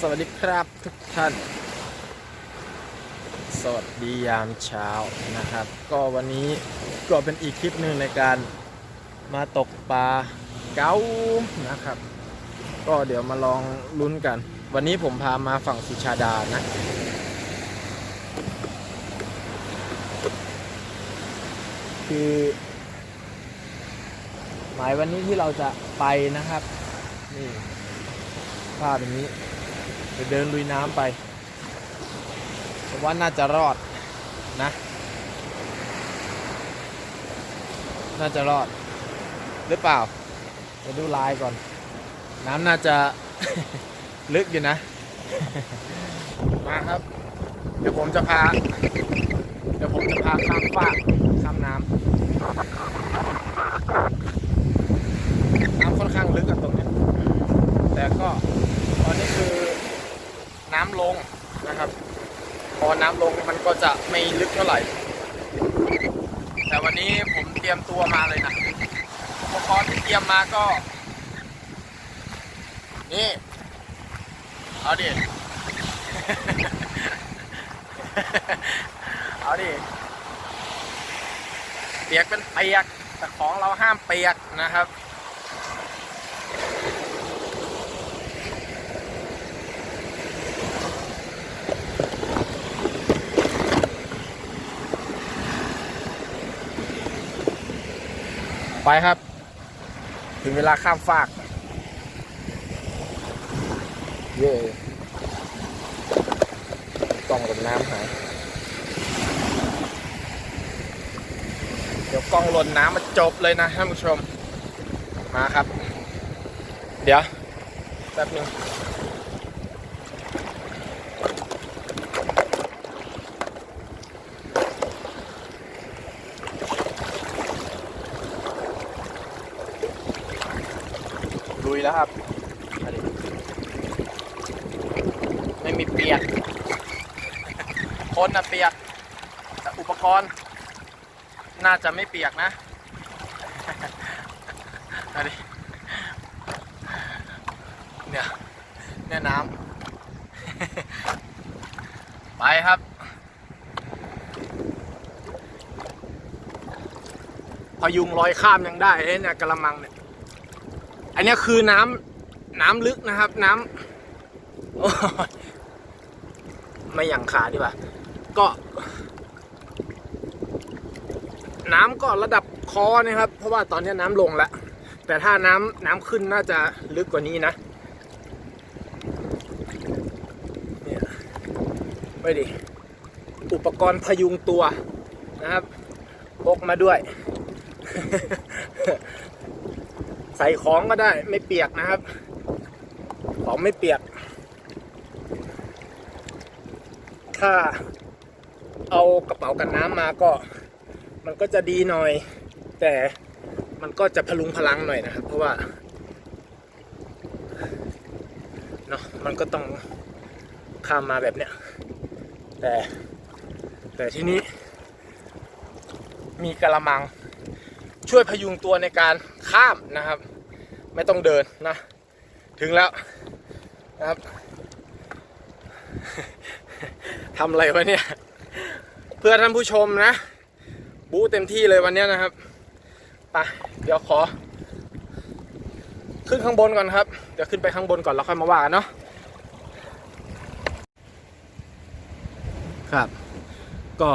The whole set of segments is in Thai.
สวัสดีครับทุกท่าน สวัสดียามเช้านะครับ ก็วันนี้ก็เป็นอีกคลิปหนึ่งในการมาตกปลาเก๋านะครับ ก็เดี๋ยวมาลองลุ้นกัน วันนี้ผมพามาฝั่งสุชาดานะ คือ หมายวันนี้ที่เราจะไปนะครับนี่ภาพอย่างนี้ จะเดินลุยน้ำไปผมว่าน่าจะรอดนะ น่าจะรอด หรือเปล่าเดี๋ยวดูลายก่อน น้ำน่าจะ ลึกอยู่นะ มาครับ เดี๋ยวผมจะพา เดี๋ยวผมจะพาข้ามฟากข้ามน้ำ น้ำค่อนข้างลึกอะตรงเนี้ยแต่ก็ตอนนี้คือน้ำลงนะครับ พอ น้ำลงมันก็จะไม่ลึกเท่าไหร่ แต่วันนี้ผมเตรียมตัวมาเลยนะอุปกรณ์ที่เตรียมมาก็ นี่เอาดิ เอาดิ เปียกเป็นเปียก แต่ของเราห้ามเปียกนะครับ ไปครับ ถึงเวลาข้ามฟาก เย่กล่องลมน้ำหายเดี๋ยวกล้องหล่นน้ำมาจบเลยนะท่านผู้ชม มาครับ เดี๋ยวแป๊บหนึง ลุยแล้วครับ ไม่มีเปียก คนนะเปียก แต่อุปกรณ์ น่าจะไม่เปียกนะมาดิเนี่ยเนี่ยน้ำ ไปครับพยุงลอยข้ามยังได้เนี่ยกระมังเนี่ย อันนี้คือน้ำน้ำลึกนะครับ น้ำไม่อย่างขาดีกว่า ก็ น้ำก็ระดับคอนะครับ เพราะว่าตอนนี้น้ำลงแล้ว แต่ถ้าน้ำน้ำขึ้นน่าจะลึกกว่านี้นะเนี่ยไม่ดิอุปกรณ์พยุงตัวนะครับพกมาด้วย ใส่ของก็ได้ไม่เปียกนะครับ ของไม่เปียก ถ้าเอากระเป๋ากันน้ำมาก็ มันก็จะดีหน่อย แต่มันก็จะพลุงพลังหน่อยนะครับ เพราะว่าเนาะมันก็ต้องข้ามมาแบบเนี้ยแต่แต่ที่นี้มีกระมัง ช่วยพยุงตัวในการข้ามนะครับ ไม่ต้องเดินนะ ถึงแล้วนะครับทำอะไรวะเนี่ย เพื่อท่านผู้ชมนะ บู๊เต็มที่เลยวันนี้นะครับไปเดี๋ยวขอ ขึ้นข้างบนก่อนครับ เดี๋ยวขึ้นไปข้างบนก่อนแล้วค่อยมาว่ากันเนาะครับ ก็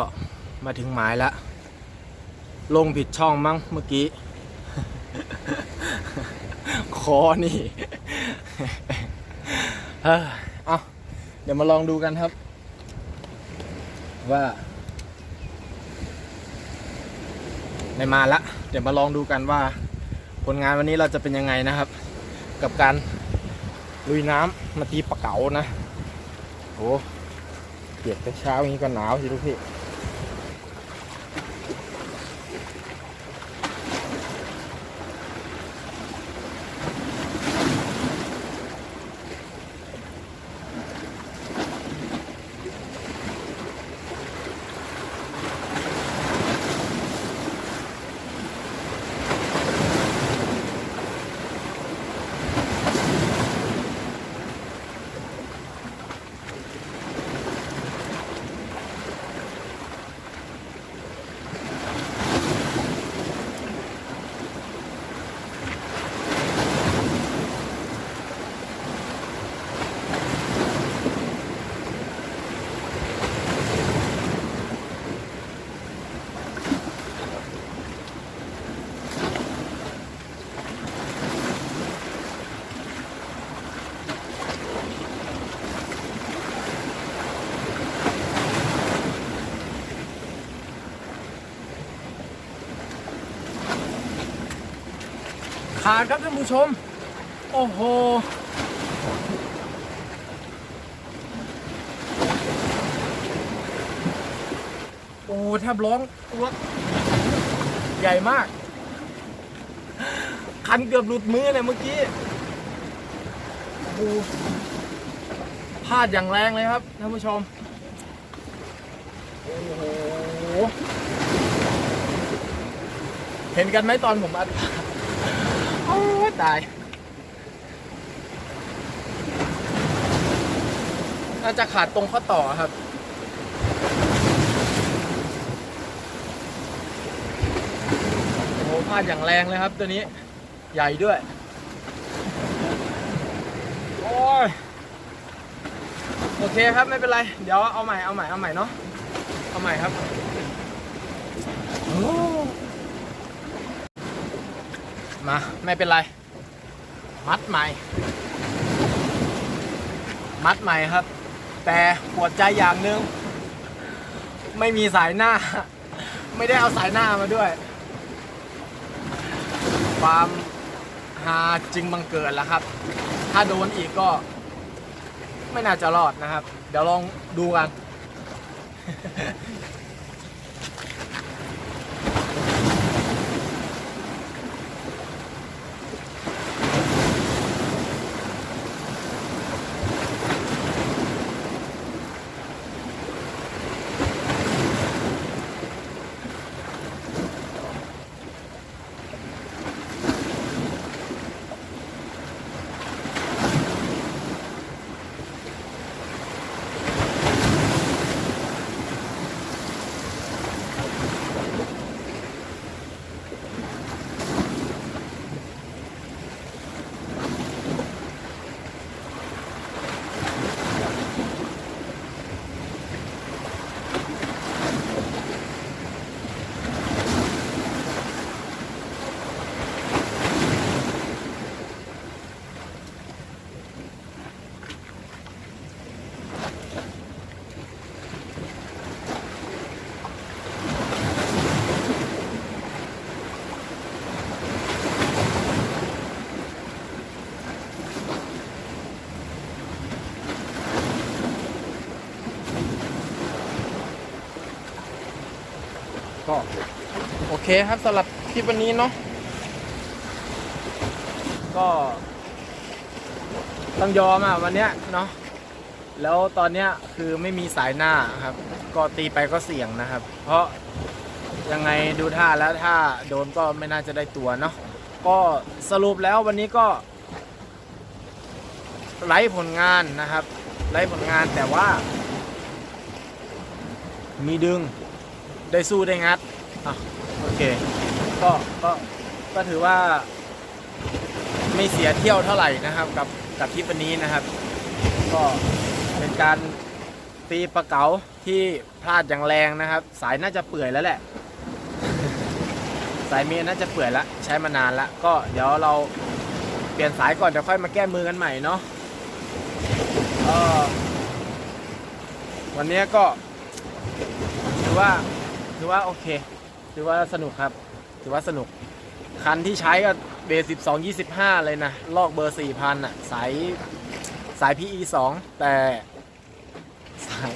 มาถึงหมายแล้ว ลงผิดช่องมั้งเมื่อกี้ คอนี่เอาเดี๋ยวมาลองดูกันครับ ว่า ในมาละ เดี๋ยวมาลองดูกันว่า ผลงานวันนี้เราจะเป็นยังไงนะครับ กับการลุยน้ำมาตีปลาเก๋านะโอ้เปียกแต่เช้าอย่างนี้ก็หนาวสิลูกพี่ ขาดครับท่านผู้ชม โอ้โห โอ้แทบร้องตัวใหญ่มาก คันเกือบหลุดมือเลยเมื่อกี้โอ้โหพลาดอย่างแรงเลยครับท่านผู้ชม โอ้โห เห็นกันไหมตอนผมอัด ตาย น่าจะขาดตรงข้อต่อครับ โอ้โหพลาดอย่างแรงเลยครับตัวนี้ ใหญ่ด้วย โอ้ย โอเคครับไม่เป็นไร เดี๋ยวเอาใหม่ เอาใหม่ เอาใหม่เนาะ เอาใหม่ครับโอ้ มาไม่เป็นไร มัดใหม่ มัดใหม่ครับ แต่ปวดใจอย่างหนึ่งไม่มีสายหน้า ไม่ได้เอาสายหน้ามาด้วย ความฮาจึงบังเกิดแล้วครับ ถ้าโดนอีกก็ ไม่น่าจะรอดนะครับ เดี๋ยวลองดูกัน ก็โอเคครับสำหรับคลิปวันนี้เนาะก็ต้องยอมอะวันเนี้ยเนาะแล้วตอนเนี้ยคือไม่มีสายหน้าครับ ก็ตีไปก็เสี่ยงนะครับ เพราะยังไงดูท่าแล้วถ้าโดนก็ไม่น่าจะได้ตัวเนาะก็สรุปแล้ววันนี้ก็ไร้ผลงานนะครับไร้ผลงานแต่ว่า มีดึง ได้สู้ได้งัดอะโอเคก็ก็ก็ถือว่า ไม่เสียเที่ยวเท่าไหร่นะครับ กับกับทริปวันนี้นะครับ ก็เป็นการตีปลาเก๋าที่พลาดอย่างแรงนะครับ สายน่าจะเปื่อยแล้วแหละ สายเมียน่าจะเปื่อยแล้วใช้มานานแล้วก็เดี๋ยวเราเปลี่ยนสายก่อนเดี๋ยวค่อยมาแก้มือกันใหม่เนาะวันนี้ก็ถือว่า ถือว่าโอเค ถือว่าสนุกครับ ถือว่าสนุก คันที่ใช้ก็เบสสิบสองยี่สิบห้าเลยนะ ลอกเบอร์สี่พันอะ สายสาย PE สองแต่สาย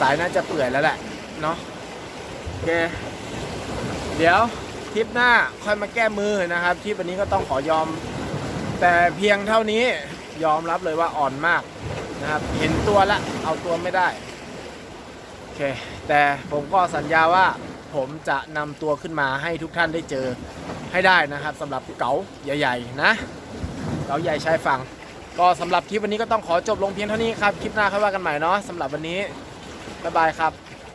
สายน่าจะเปื่อยแล้วแหละ เนาะโอเค เดี๋ยวทริปหน้าค่อยมาแก้มือนะครับทริปวันนี้ก็ต้องขอยอม แต่เพียงเท่านี้ยอมรับเลยว่าอ่อนมากนะครับ เห็นตัวละ เอาตัวไม่ได้ เค แต่ผมก็สัญญาว่าผมจะนำตัวขึ้นมาให้ทุกท่านได้เจอให้ได้นะครับสำหรับเก๋าใหญ่ ๆ นะเก๋าใหญ่ชายฝั่งก็สำหรับคลิปวันนี้ก็ต้องขอจบลงเพียงเท่านี้ครับ คลิปหน้าค่อยว่ากันใหม่เนาะสำหรับวันนี้บ๊ายบายครับ